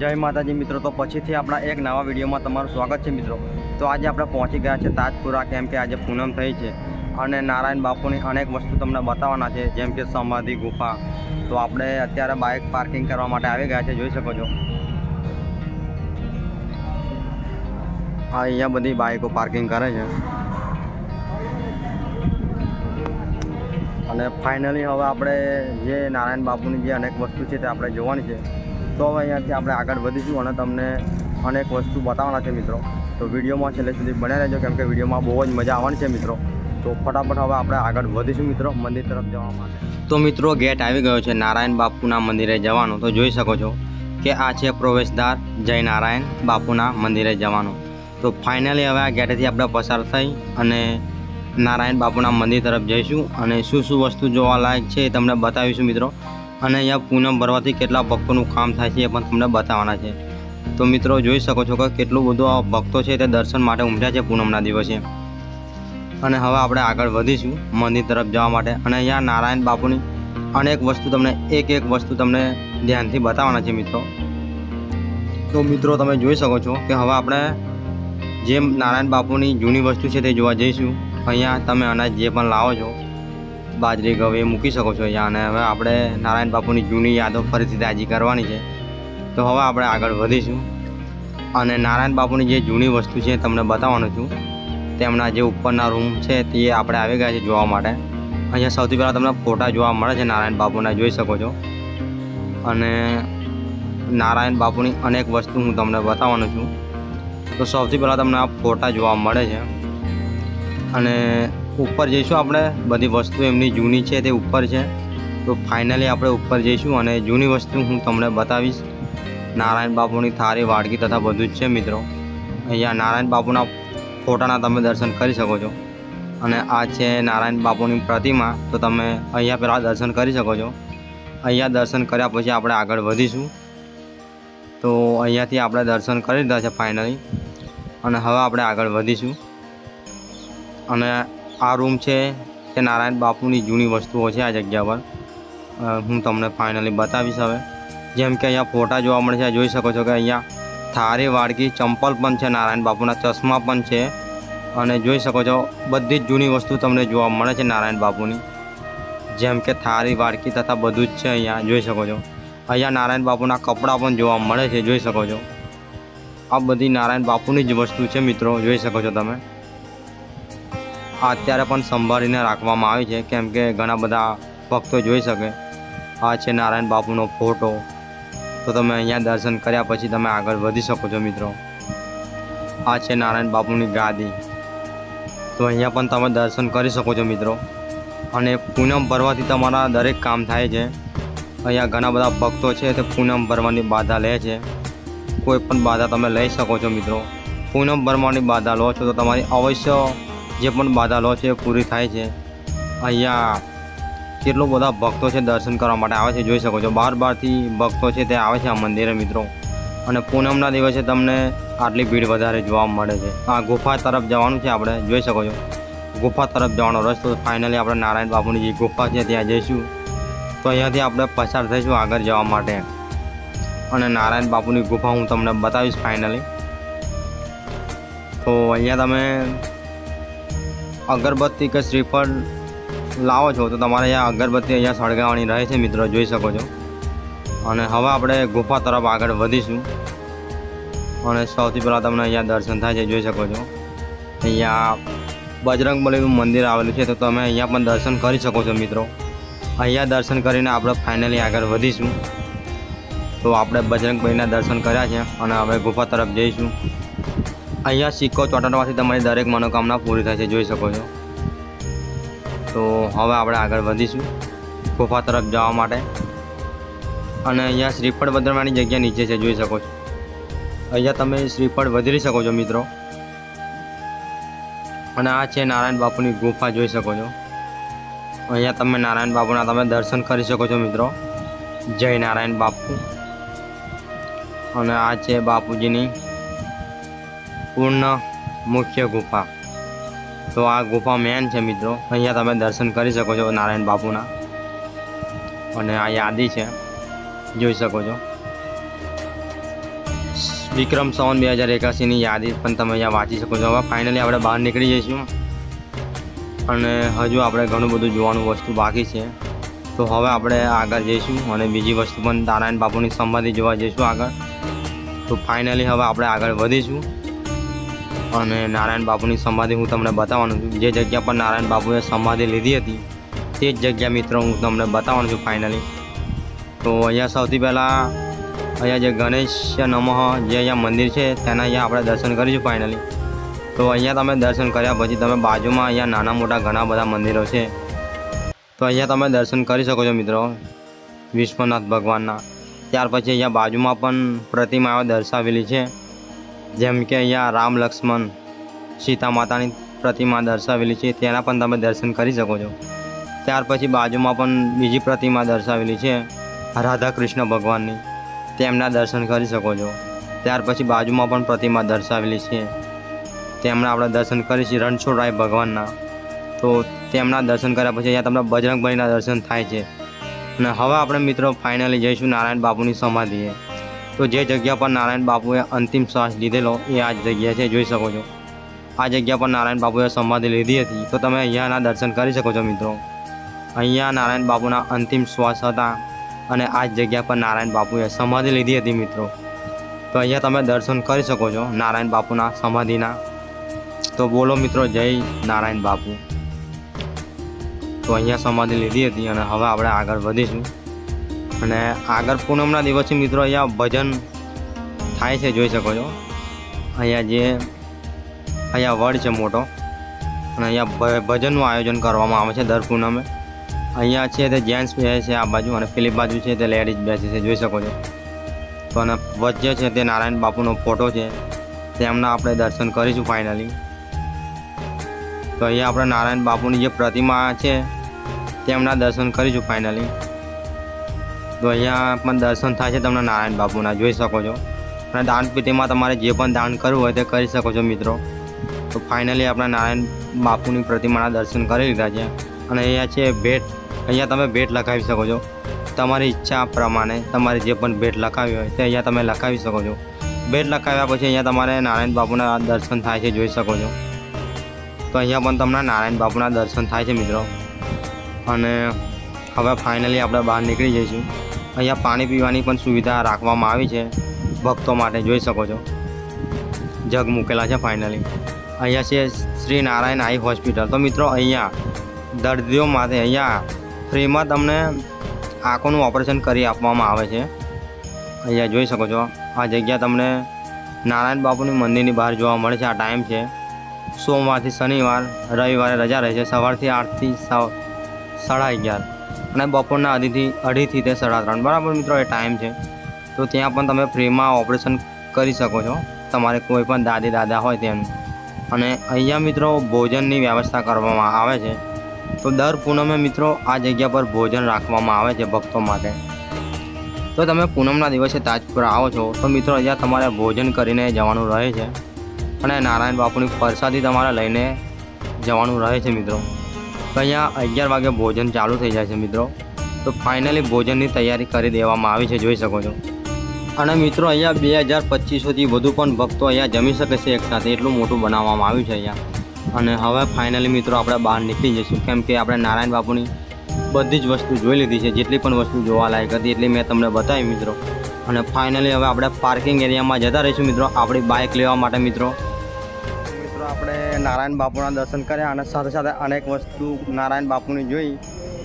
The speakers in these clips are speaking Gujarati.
જય માતાજી મિત્રો, તો પછીથી આપણા એક નવા વિડીયોમાં તમારું સ્વાગત છે મિત્રો. તો આજે આપણે પહોંચી ગયા છે તાજપુરા, કેમ કે આજે પૂનમ થઈ છે અને નારાયણ બાપુની અનેક વસ્તુ તમને બતાવવાના છે, જેમ કે સમાધિ, ગુફા. તો આપણે અત્યારે બાઇક પાર્કિંગ કરવા માટે આવી ગયા છે, જોઈ શકો છો. હા, અહીંયા બધી બાઇકો પાર્કિંગ કરે છે. અને ફાઇનલી હવે આપણે જે નારાયણ બાપુની જે અનેક વસ્તુ છે તે આપણે જોવાની છે. તો હવે અહીંયાથી આપણે આગળ વધીશું અને તમને અનેક વસ્તુ બતાવવાના છે મિત્રો. તો વિડીયોમાં છેલ્લે સુધી બન્યા રહેજો, કેમ કે વિડીયોમાં બહુ જ મજા આવવાની છે મિત્રો. તો ફટાફટ હવે આપણે આગળ વધીશું મિત્રો, મંદિર તરફ જવા માટે. તો મિત્રો, ગેટ આવી ગયો છે. નારાયણ બાપુના મંદિરે જવાનું. તો જોઈ શકો છો કે આ છે પ્રવેશદ્વાર જય નારાયણ બાપુના મંદિરે જવાનું. તો ફાઇનલી હવે આ ગેટેથી આપણે પસાર થઈ અને નારાયણ બાપુના મંદિર તરફ જઈશું. અને શું શું વસ્તુ જોવાલાયક છે એ તમને બતાવીશું મિત્રો. અને અહીંયા પૂનમ ભરવાથી કેટલા ભક્તોનું કામ થાય છે એ પણ તમને બતાવવાના છે. તો મિત્રો, જોઈ શકો છો કે કેટલું બધું આ ભક્તો છે તે દર્શન માટે ઉમટ્યા છે પૂનમના દિવસે. અને હવે આપણે આગળ વધીશું મંદિર તરફ જવા માટે. અને અહીંયા નારાયણ બાપુની અનેક વસ્તુ તમને, એક એક વસ્તુ તમને ધ્યાનથી બતાવવાના છે મિત્રો. તો મિત્રો, તમે જોઈ શકો છો કે હવે આપણે જે નારાયણ બાપુની જૂની વસ્તુ છે તે જોવા જઈશું. અહીંયા તમે અનાજ જે પણ લાવો છો બાજરી ઘઉં એ મૂકી શકો છો અહીંયા. અને હવે આપણે નારાયણ બાપુની જૂની યાદો ફરીથી તાજી કરવાની છે. તો હવે આપણે આગળ વધીશું. અને નારાયણ બાપુની જે જૂની વસ્તુ છે તમને બતાવવાનું છું. તેમના જે ઉપરના રૂમ છે તે આપણે આવી ગયા છે જોવા માટે. અહીંયા સૌથી પહેલાં તમને ફોટા જોવા મળે છે નારાયણ બાપુના, જોઈ શકો છો. અને નારાયણ બાપુની અનેક વસ્તુ હું તમને બતાવવાનું છું. તો સૌથી પહેલાં તમને આ ફોટા જોવા મળે છે. અને ઉપર જઈશું આપણે. બધી વસ્તુ એમની જૂની છે, તે ઉપર છે. તો ફાઇનલી આપણે ઉપર જઈશું અને જૂની વસ્તુ હું તમને બતાવીશ. નારાયણ બાપુની થારી વાડકી તથા બધું જ છે મિત્રો. અહીંયા નારાયણ બાપુના ફોટાના તમે દર્શન કરી શકો છો. અને આ છે નારાયણ બાપુની પ્રતિમા, તો તમે અહીંયા પહેલાં દર્શન કરી શકો છો. અહીંયા દર્શન કર્યા પછી આપણે આગળ વધીશું. તો અહીંયાથી આપણે દર્શન કરી લીધા છે ફાઇનલી અને હવે આપણે આગળ વધીશું. અને આ રૂમ છે તે નારાયણ બાપુની જૂની વસ્તુઓ છે આ જગ્યા પર. હું તમને ફાઇનલી બતાવીશ હવે. જેમ કે અહીંયા ફોટા જોવા મળે છે જોઈ શકો છો કે અહીંયા થારી વાડકી ચંપલ પણ છે, નારાયણ બાપુના ચશ્મા પણ છે. અને જોઈ શકો છો, બધી જ જૂની વસ્તુ તમને જોવા મળે છે નારાયણ બાપુની. જેમ કે થારી વાડકી તથા બધું જ છે અહીંયા, જોઈ શકો છો. અહીંયા નારાયણ બાપુના કપડાં પણ જોવા મળે છે, જોઈ શકો છો. આ બધી નારાયણ બાપુની જ વસ્તુ છે મિત્રો, જોઈ શકો છો તમે. અત્યારે પણ સંભાળીને રાખવામાં આવી છે, કેમ કે ઘણા બધા ભક્તો જોઈ શકે. આ છે નારાયણ બાપુનો ફોટો. તો તમે અહીંયા દર્શન કર્યા પછી તમે આગળ વધી શકો છો, મિત્રો. આ છે નારાયણ બાપુની ગાદી. તો અહીંયા પણ તમે દર્શન કરી શકો છો, મિત્રો. અને પૂનમ ભરવાથી તમારા દરેક કામ થાય છે. અહીંયા ઘણા બધા ભક્તો છે તે પૂનમ ભરવાની બાધા લે છે. કોઈ પણ બાધા તમે લઈ શકો છો, મિત્રો. પૂનમ ભરવાની બાધા લો છો તો તમારી અવશ્ય જે પણ બાદલો છે, પૂરી થાય છે. અહીંયા કેટલો બધા ભક્તો છે દર્શન કરવા માટે આવે છે, જોઈ શકો છો. બહાર બહારથી ભક્તો છે તે આવે છે આ મંદિરે, મિત્રો. અને પૂનમના દિવસે તમને આટલી ભીડ વધારે જોવા મળે છે. આ ગુફા તરફ જવાનું છે આપણે, જોઈ શકો છો. ગુફા તરફ જવાનો રસ્તો ફાઇનલી આપણે નારાયણ બાપુની જે ગુફા છે ત્યાં જઈશું. તો અહીંયાથી આપણે પસાર થઈશું આગળ જવા માટે. અને નારાયણ બાપુની ગુફા હું તમને બતાવીશ ફાઇનલી તો અહીંયા તમે અગરબત્તી કે શ્રીફળ લાવો છો, તો તમારે અહીંયા અગરબત્તી અહીંયા સળગાવવાની રહે છે મિત્રો, જોઈ શકો છો. અને હવે આપણે ગુફા તરફ આગળ વધીશું. અને સૌથી પહેલાં તમને અહીંયા દર્શન થાય છે, જોઈ શકો છો. અહીંયા બજરંગબલીનું મંદિર આવેલું છે, તો તમે અહીંયા પણ દર્શન કરી શકો છો મિત્રો. અહીંયા દર્શન કરીને આપણે ફાઇનલી આગળ વધીશું. તો આપણે બજરંગબલીના દર્શન કર્યા છે, અને હવે ગુફા તરફ જઈશું. અહીંયા સિક્કો ચોંટાડવાથી તમારી દરેક મનોકામના પૂરી થાય છે, જોઈ શકો છો. તો હવે આપણે આગળ વધીશું, ગુફા તરફ જવા માટે. અને અહીંયા શ્રીફળ વધરવાની જગ્યા નીચે છે, જોઈ શકો છો. અહીંયા તમે શ્રીફળ વધરી શકો છો, મિત્રો. અને આ છે નારાયણ બાપુની ગુફા, જોઈ શકો છો. અહીંયા તમે નારાયણ બાપુના તમે દર્શન કરી શકો છો, મિત્રો. જય નારાયણ બાપુ. અને આ છે બાપુજીની પૂર્ણ મુખ્ય ગુફા. તો આ ગુફા મેન છે મિત્રો. અહીંયા તમે દર્શન કરી શકો છો નારાયણ બાપુના. અને આ યાદી છે. જોઈ શકો છો. વિક્રમ સોન બે હજાર એકાસીની યાદી પણ તમે અહીંયા વાંચી શકો છો. હવે ફાઇનલી આપણે બહાર નીકળી જઈશું. અને હજુ આપણે ઘણું બધું જોવાનું વસ્તુ બાકી છે. તો હવે આપણે આગળ જઈશું અને બીજી વસ્તુ પણ નારાયણ બાપુની સમાધિ જોવા જઈશું આગળ. તો ફાઇનલી હવે આપણે આગળ વધીશું. અને નારાયણ બાપુની સમાધિ હું તમને બતાવવાનું છું. જે જગ્યા પર નારાયણ બાપુએ સમાધિ લીધી હતી, તે જ જગ્યા મિત્રો હું તમને બતાવવાનું છું ફાઇનલી તો અહીંયા સૌથી પહેલાં અહીંયા જે ગણેશ નમઃ જે અહીંયા મંદિર છે, તેના અહીંયા આપણે દર્શન કરીશું ફાઇનલી તો અહીંયા તમે દર્શન કર્યા પછી તમે બાજુમાં અહીંયા નાના મોટા ઘણા બધા મંદિરો છે. તો અહીંયા તમે દર્શન કરી શકો છો મિત્રો, વિશ્વનાથ ભગવાનના. ત્યાર પછી અહીંયા બાજુમાં પણ પ્રતિમાઓ દર્શાવેલી છે. જેમ કે અહીંયા રામ લક્ષ્મણ, સીતા માતાની પ્રતિમા દર્શાવેલી છે, તેના પણ તમે દર્શન કરી શકો છો. ત્યાર પછી બાજુમાં પણ બીજી પ્રતિમા દર્શાવેલી છે, રાધા કૃષ્ણ ભગવાનની. તેમના દર્શન કરી શકો છો. ત્યાર પછી બાજુમાં પણ પ્રતિમા દર્શાવેલી છે. તેમના આપણે દર્શન કરી છે રણછોડરાય ભગવાનના. તો તેમના દર્શન કર્યા પછી અહીંયા તમને બજરંગબલીના દર્શન થાય છે. અને હવે આપણે મિત્રો ફાઇનલી જઈશું નારાયણ બાપુની સમાધિએ. તો જે જગ્યા પર નારાયણ બાપુએ અંતિમ શ્વાસ લીધેલો એ આ જગ્યા છે, જોઈ શકો છો. આ જગ્યા પર નારાયણ બાપુએ સમાધિ લીધી હતી, તો તમે અહીંયાના દર્શન કરી શકો છો મિત્રો. અહીંયા નારાયણ બાપુના અંતિમ શ્વાસ હતા અને આ જ જગ્યા પર નારાયણ બાપુએ સમાધિ લીધી હતી મિત્રો. તો અહીંયા તમે દર્શન કરી શકો છો નારાયણ બાપુના સમાધિના. તો બોલો મિત્રો, જય નારાયણ બાપુ. તો અહીંયા સમાધિ લીધી હતી અને હવે આપણે આગળ વધીશું. અને આગળ પૂનમના દિવસે મિત્રો અહીંયા ભજન થાય છે, જોઈ શકો છો. અહીંયા જે, અહીંયા વડ છે મોટો. અને અહીંયા ભજનનું આયોજન કરવામાં આવે છે દર પૂનમે. અહીંયા છે તે જેન્ટ્સ બેસે છે આ બાજુ અને પેલી બાજુ છે તે લેડીઝ બેસે છે, જોઈ શકો છો. તો અને વચ્ચે છે તે નારાયણ બાપુનો ફોટો છે. તેમના આપણે દર્શન કરીશું ફાઇનલી તો અહીંયા આપણે નારાયણ બાપુની જે પ્રતિમા છે, તેમના દર્શન કરીશું ફાઇનલી તો અહીંયા પણ દર્શન થાય છે તમને નારાયણ બાપુના, જોઈ શકો છો. અને દાન પેટીમાં તમારે જે પણ દાન કરવું હોય તે કરી શકો છો મિત્રો. તો ફાઇનલી આપણે નારાયણ બાપુની પ્રતિમાના દર્શન કરી લીધા છે. અને અહીંયા છે ભેટ, અહીંયા તમે ભેટ લખાવી શકો છો. તમારી ઈચ્છા પ્રમાણે તમારે જે પણ ભેટ લખાવી હોય તે અહીંયા તમે લખાવી શકો છો. ભેટ લખાવ્યા પછી અહીંયા તમારે નારાયણ બાપુના દર્શન થાય છે, જોઈ શકો છો. તો અહીંયા પણ તમને નારાયણ બાપુના દર્શન થાય છે મિત્રો. અને હવે ફાઇનલી આપણે બહાર નીકળી જઈશું. અહીંયા પાણી પીવાની પણ સુવિધા રાખવામાં આવી છે. ભક્તો માટે જોઈ શકો છો. જગ મૂકેલા છે ફાઇનલી અહીંયા છે શ્રી નારાયણ આઈ હોસ્પિટલ. તો મિત્રો અહીંયા દર્દીઓ માટે અહીંયા ફ્રીમાં તમને આંખોનું ઓપરેશન કરી આપવામાં આવે છે. અહીંયા જોઈ શકો છો. આ જગ્યા તમને નારાયણ બાપુની મંદિરની બહાર જોવા મળે છે. આ ટાઈમ છે. સોમવારથી શનિવાર, રવિવારે રજા રહે છે. સવારથી આઠથી સા- સાડા અગિયાર. અને બપોરના અઢીથી અઢીથી તે સાડા ત્રણ. બરાબર મિત્રો, એ ટાઈમ છે. તો ત્યાં પણ તમે ફ્રીમાં ઓપરેશન કરી શકો છો. તમારે કોઈ પણ દાદી, દાદા હોય તેનું અને અહીંયા મિત્રો ભોજનની વ્યવસ્થા કરવામાં આવે છે. તો દર પૂનમે મિત્રો આ જગ્યા પર ભોજન રાખવામાં આવે છે ભક્તો માટે. તો તમે પૂનમના દિવસે તાજપુર આવો છો, તો મિત્રો અહીંયા તમારે ભોજન કરીને જવાનું રહે છે. અને નારાયણ બાપુની પ્રસાદી તમારે લઈને જવાનું રહે છે મિત્રો. તો અહીંયા અગિયાર વાગે ભોજન ચાલુ થઈ જાય છે મિત્રો. તો ફાઇનલી ભોજનની તૈયારી કરી દેવામાં આવી છે, જોઈ શકો છો. અને મિત્રો અહીંયા બે હજાર પચીસોથી વધુ પણ ભક્તો અહીંયા જમી શકે છે એકસાથે. એટલું મોટું બનાવવામાં આવ્યું છે અહીંયા. અને હવે ફાઇનલી મિત્રો આપણે બહાર નીકળી જઈશું. કેમ કે આપણે નારાયણ બાપુની બધી જ વસ્તુ જોઈ લીધી છે. જેટલી પણ વસ્તુ જોવા લાયક હતી એટલી મેં તમને બતાવી, મિત્રો. અને ફાઇનલી હવે આપણે પાર્કિંગ એરિયામાં જતા રહીશું, મિત્રો. આપણી બાઇક લેવા માટે, મિત્રો. આપણે નારાયણ બાપુના દર્શન કર્યા અને સાથે સાથે અનેક વસ્તુ નારાયણ બાપુની જોઈ.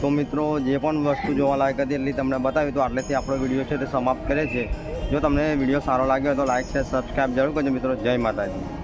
તો મિત્રો, જે પણ વસ્તુ જોવા લાયક હતી એટલી તમને બતાવી. તો આટલેથી આપણો વીડિયો છે તે સમાપ્ત કરે છે જો તમને વીડિયો સારો લાગ્યો તો લાઈક છે સબસ્ક્રાઈબ જરૂર કરજો મિત્રો. જય માતાજી.